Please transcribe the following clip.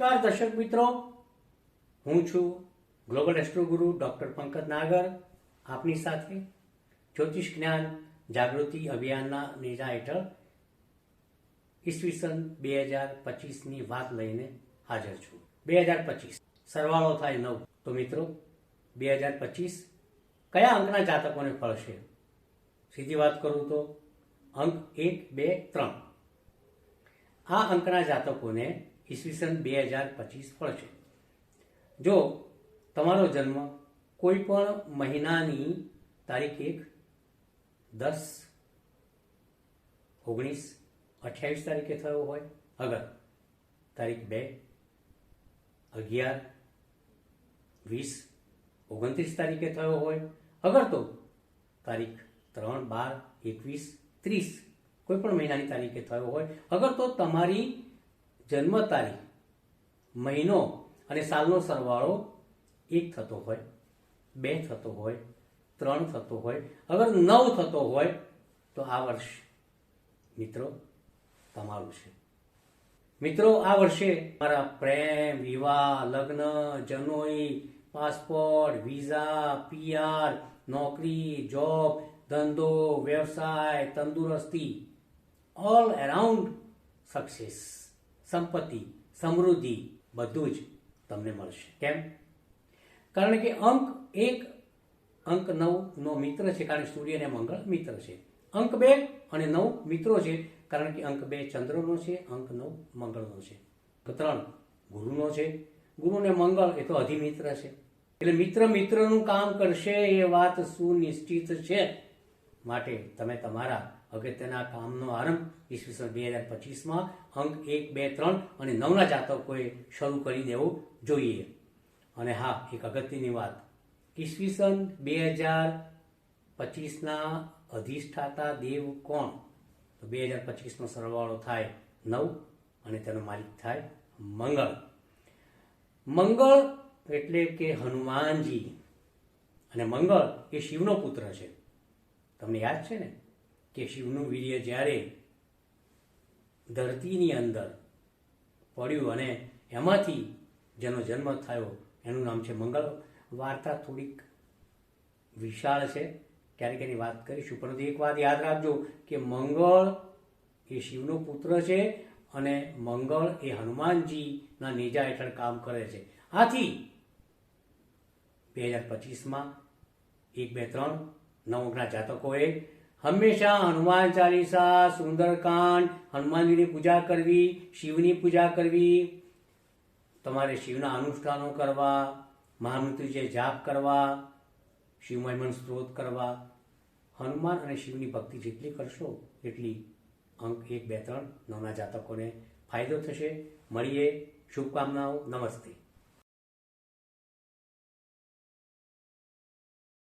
નમસ્કાર, દર્શક મિત્રો. હું છું global astro Guru doctor Pankaj Nagar. આપની સાથે જ્યોતિષ જ્ઞાન જાગૃતિ અભિયાનના નેજા હેઠળ ઈસવીસન બે હજાર પચીસની વાત લઈને હાજર છું. બે હજાર પચીસ, સરવાળો થાય નવ. તો મિત્રો, બે હજાર પચીસ કયા અંકના જાતકોને ફળશે? સીધી વાત કરું તો અંક એક, બે, ત્રણ. આ અંકના જાતકોને ઈસવીસન બે હજાર પચીસ પડશે. જો તમારો જન્મ કોઈ પણ મહિનાની તારીખ એક, દસ, ઓગણીસ, અઠ્યાવીસ તારીખે થયો હોય, અગર તારીખ બે, અગિયાર, વીસ, ઓગણત્રીસ તારીખે થયો હોય, અગર તો તારીખ ત્રણ, બાર, એકવીસ, ત્રીસ કોઈ પણ મહિનાની તારીખે થયો હોય, અગર તો તમારી જન્મ તારીખ, મહિનો અને સાલનો સરવાળો એક થતો હોય, બે થતો હોય, ત્રણ થતો હોય, અગર નવ થતો હોય, તો આ વર્ષ મિત્રો તમારું છે. મિત્રો, આ વર્ષે મારા પ્રેમ, વિવાહ, લગ્ન, જનોઈ, પાસપોર્ટ, વિઝા, પીઆર, નોકરી, જોબ, ધંધો, વ્યવસાય, તંદુરસ્તી ઓલ એરાઉન્ડ સક્સેસ સંપત્તિ, સમૃદ્ધિ બધું જ તમને મળશે. કેમ? કારણ કે અંક એક, અંક નવ નો મિત્ર છે, કારણ કે સૂર્ય અને મંગળ મિત્ર છે. અંક બે અને નવ મિત્રો છે, કારણ કે અંક બે ચંદ્રનો છે, અંક નવ મંગળનો છે. ત્રણ ગુરુનો છે. ગુરુ ને મંગળ એ તો અધિમિત્ર છે. એટલે મિત્ર મિત્રનું કામ કરશે એ વાત સુનિશ્ચિત છે. માટે તમે તમારા અગત્યના કામનો આરંભ ઈસવીસન બે હજાર પચીસમાં અંક એક, બે, ત્રણ અને નવના જાતકોએ શરૂ કરી દેવો જોઈએ. અને હા, એક અગત્યની વાત. ઈસવીસન બે હજાર પચીસના અધિષ્ઠાતા દેવ કોણ? તો બે હજાર પચીસનો સરવાળો થાય નવ અને તેનો માલિક થાય મંગળ. મંગળ એટલે કે હનુમાનજી. અને મંગળ એ શિવનો પુત્ર છે. તમને યાદ છે ને કે શિવનું વીર્ય જ્યારે ધરતીની અંદર પડ્યું અને એમાંથી જેનો જન્મ થયો, એનું નામ છે મંગળ. વાર્તા થોડીક વિશાળ છે. ક્યારેક એની વાત કરીશું, પરંતુ એક વાત યાદ રાખજો કે મંગળ એ શિવનો પુત્ર છે અને મંગળ એ હનુમાનજીના નેજા હેઠળ કામ કરે છે. આથી બે હજાર પચીસમાં એક બે ત્રણ નવના જાતકોએ હંમેશા હનુમાન ચાલીસા, સુંદરકાંડ, હનુમાનજીની પૂજા કરવી, શિવની પૂજા કરવી, તમારે શિવના અનુષ્ઠાનો કરવા મહામૃત્યુજય જાપ કરવા શિવમયમન સ્ત્રોત કરવા. હનુમાન અને શિવની ભક્તિ જેટલી કરશો, એટલી અંક એક, બે, ત્રણ નવના જાતકોને ફાયદો થશે. મળીએ. શુભકામનાઓ. નમસ્તે.